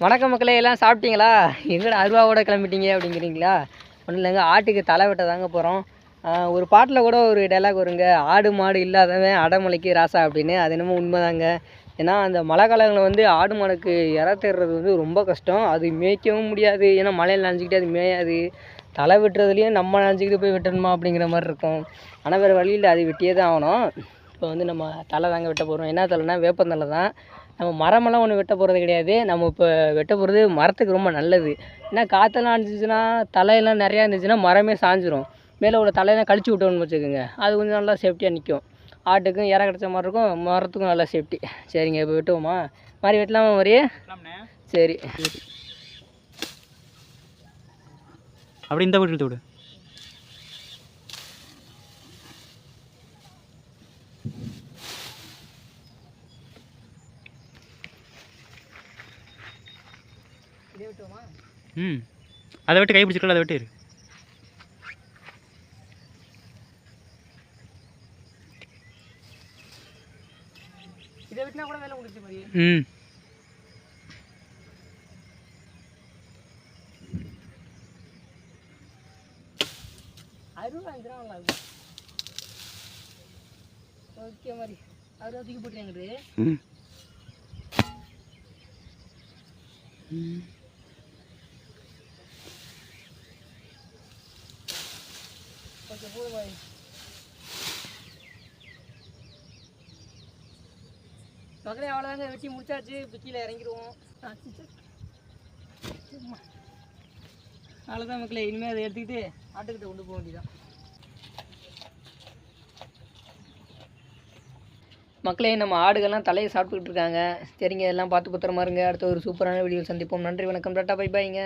வணக்கம் மக்களே எல்லாம் சாப்பிட்டீங்களா? எங்கடா அருவாவோட கிளம்பிட்டீங்க அப்படிங்கிறீங்களா? ஒன்றும் இல்லைங்க ஆட்டுக்கு தலை வெட்ட தாங்க போகிறோம் ஒரு பாட்டில் கூட ஒரு டைலாக் வருங்க ஆடு மாடு இல்லாதவன் அடமலைக்கு ராசா அப்படின்னு. அது என்னமோ உண்மைதாங்க. ஏன்னா அந்த மழை காலங்களில் வந்து ஆடு மாடுக்கு இற தேடுறது வந்து ரொம்ப கஷ்டம். அது மேய்க்கவும் முடியாது. ஏன்னா மழையில் நனைஞ்சிக்கிட்டு அது மேயாது. தலை வெட்டுறதுலேயும் நம்ம நனைஞ்சிக்கிட்டு போய் வெட்டணுமா அப்படிங்கிற மாதிரி இருக்கும். ஆனால் வேறு வழியில் அது வெட்டியே தான் ஆகணும். இப்போ வந்து நம்ம தலை தாங்க வெட்ட போகிறோம் என்ன தலைனா வேப்பந்தலை தான். நம்ம மரமெல்லாம் ஒன்றும் வெட்ட போகிறது கிடையாது. நம்ம இப்போ வெட்ட போகிறது மரத்துக்கு ரொம்ப நல்லது. ஏன்னா காற்றெல்லாம் அடிச்சிச்சுன்னா தலையெல்லாம் நிறையா இருந்துச்சுன்னா மரமே சாஞ்சிரும். மேலே உள்ள தலையெல்லாம் கழிச்சு விட்டோம்னு வச்சுக்கோங்க. அது கொஞ்சம் நல்லா சேஃப்டியாக நிற்கும் ஆட்டுக்கும் இற கிடச்ச மாதிரி இருக்கும். மரத்துக்கும் நல்லா சேஃப்டி சரிங்க இப்போ வெட்டுவோமா? மாதிரி வெட்டலாமா மாதிரி சரி. அப்படி இந்த வீட்டு விடு. ம். அதை விட்டு கை பிடிச்சிக்கலாம் அதை விட்டு ம். ஓகே மாதிரி அறுபது தூக்கி போட்டுருங்கிறது ம். ஓகே போதும் மாதிரி மக்களே அவ்வளோதாங்க வெட்டி முடிச்சாச்சு. இப்போ கீழே இறங்கிடுவோம். அவ்வளோதான் மக்களே இனிமேல் அதை எடுத்துக்கிட்டு ஆட்டுக்கிட்ட கொண்டு போக வேண்டியதான் மக்களே நம்ம ஆடுகள்லாம் தலையை சாப்பிட்டுக்கிட்டு இருக்காங்க. சரிங்க எல்லாம் பார்த்து பத்திரமா இருங்க அடுத்த ஒரு சூப்பரான வீடியோ சந்திப்போம். நன்றி வணக்கம். டாட்டா பை பாய்ங்க